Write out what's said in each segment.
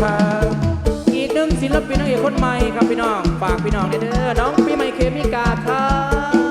ครับอีกหนึ่งศิลปินนางเอกคนใหม่ครับพี่น้องฝากพี่น้องเด้อน้องปีใหม่เคมิกาครับ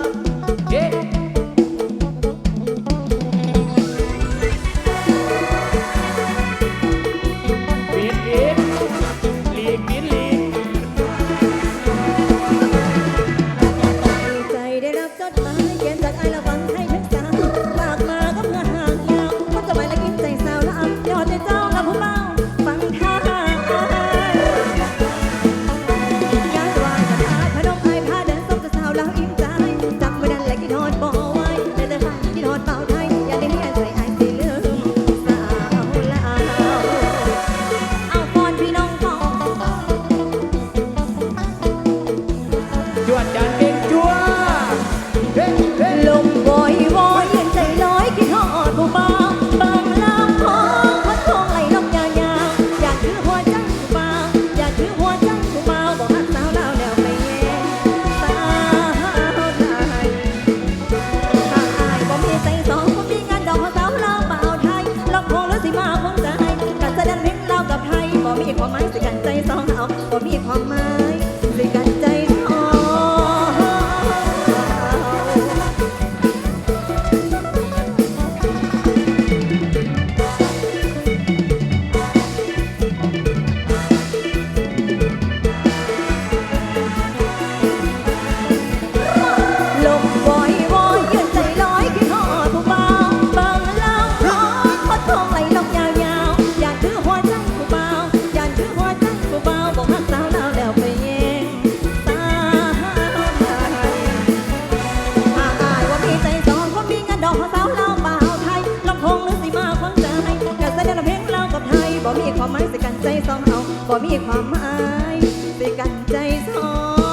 ความหมายสิกันใจสองเฮาบ่มีความหมายสิกันใจสอง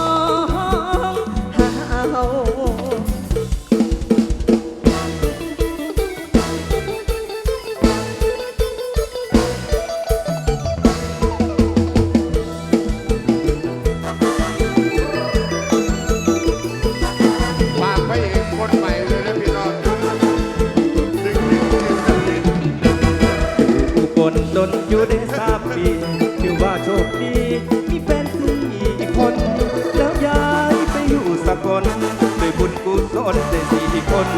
บลจนอยู่ได้สามปีถือว่าโชคดี มีแฟนสี่คน แล้วย้ายไปอยู่สกลด้วยบุญกุศลได้สี่คน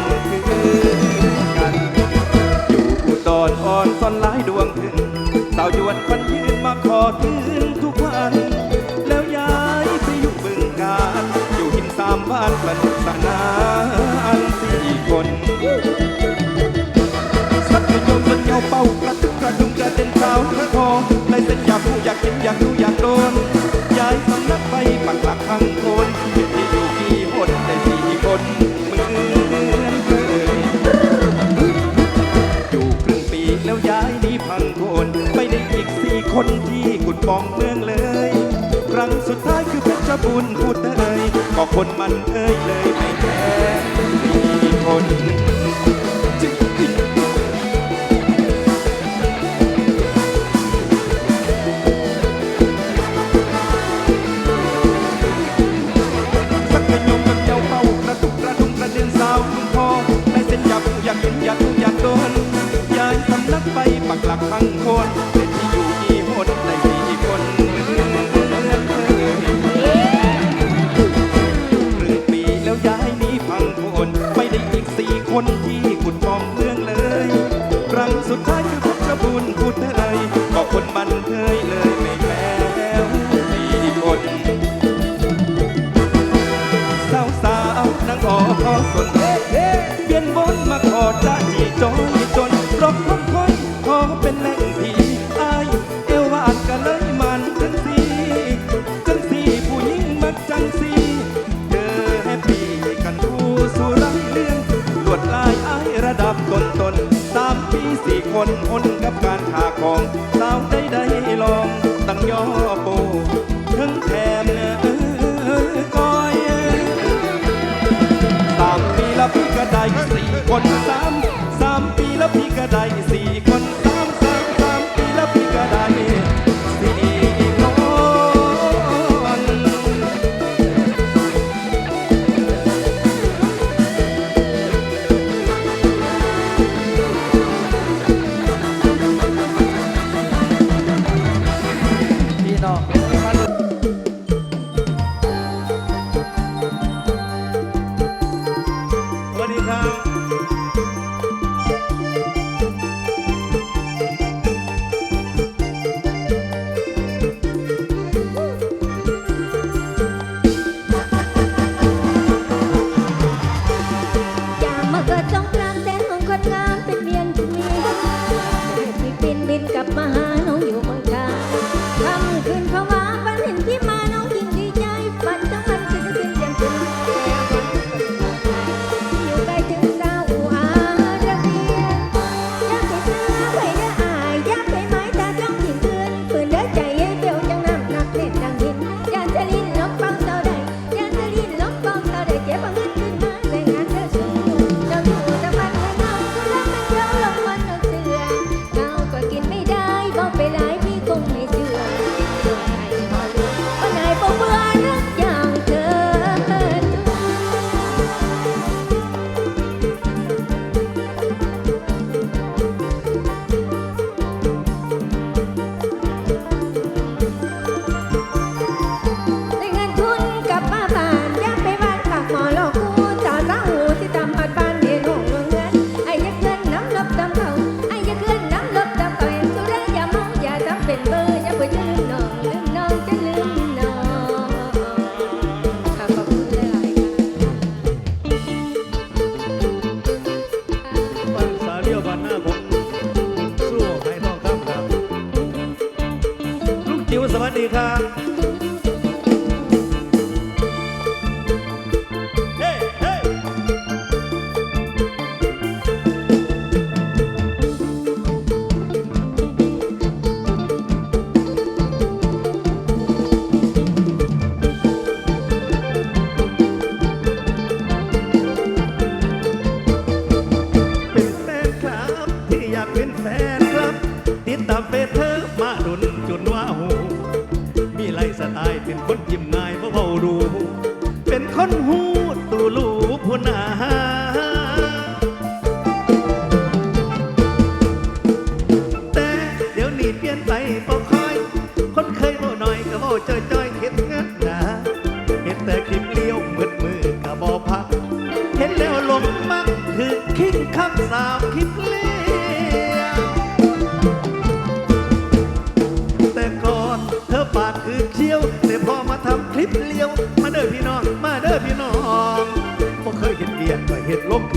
คือกัน อยู่อุดรอ่อนซ่อนหลายดวงถึงสาวจวนควันยืนมาขอคืนทุกวัน แล้วย้ายไปอยู่บึงกาฬอยู่หินสามบ้านสนุกสนานสี่คนสักกระโยงจนเงาเป้ากระตุ ระดุมกระเด็นสาวกระทอในเส้นอยากรู้อยากกินอยากรู้อยากโดนย้ายสำนักไปปักหลักพังโคนเป็นที่อยู่กี่คนได้สี่คนเหมือนเคยอยู่ครึ่งปีแล้วย้ายนี้พังโคนไปได้อีกสี่คนที่กุดปองเมืองเลยครั้งสุดท้ายคือเพชรบุญพูดเอ่ยก็คนมันเอ่ยเลยไม่แพ้สี่คน สี่คนที่กุดมองเรื่องเลย ครั้งสุดท้ายคือเพชรบุญพูดเอ่ยก็คนมันเคยเลย สี่คนอนกับการขาของสาวได้ได้ลองตั้งย่อโปถึงแถมเนื้อก้อยสามปีแล้วพี่ก็ได้สี่คนสามสามปีแล้วพี่ก็ได้ สวัสดีครับ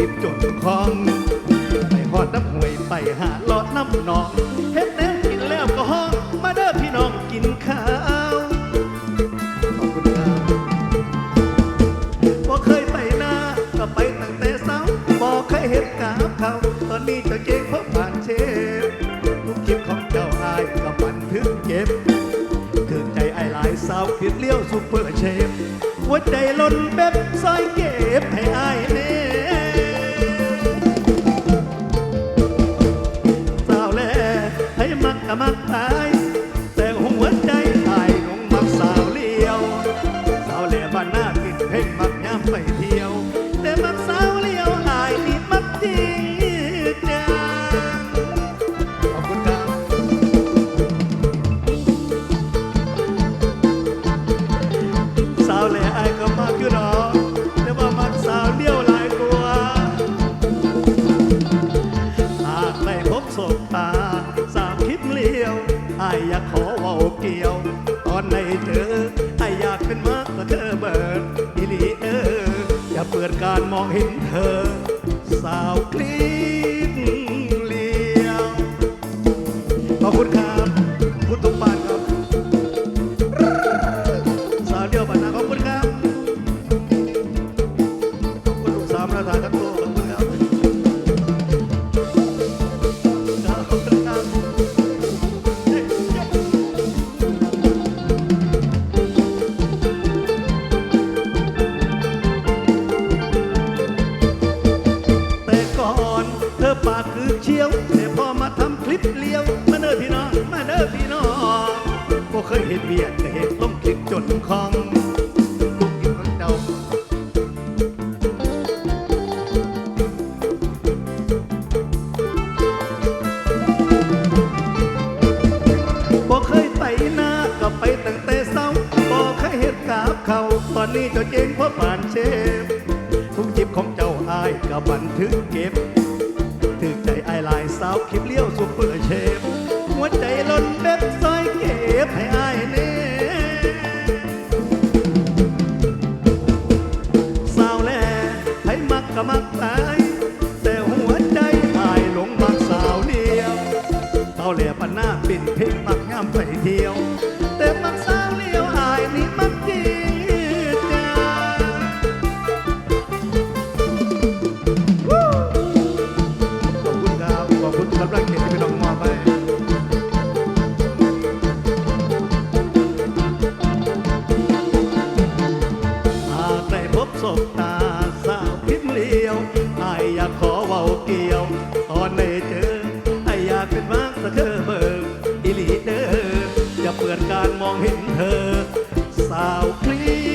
ิบจนคอง ไปหอดน้ำห่วยไปหาหลอดน้ำหนองเฮ็ดแนวกินแล้วก็ห้อง มาเด้อพี่น้องกินข้าวขอบคุณครับบ่เคยไปนาก็ไปตั้งแต่เช้าบ่เคยเห็นกาบเขาียว ตอนในเธอไออยากเป็นมากกว่าเธอเบิดอีหลีเอออย่าเปิดการมองเห็นเธอ เบียดกะเหตุล้มคลิกจนคองกุกอยู่ของเจ้าบ่เคยไปนาก็ไปตั้งแต่เศาบ่เคยเห็นกาบเขาตอนนี้เจ้าเจงเพ่อะบานเชฟทุกจิบของเจ้าอายก็บันทึกเก็บ มือนการมองเห็นเธอ สาวพลี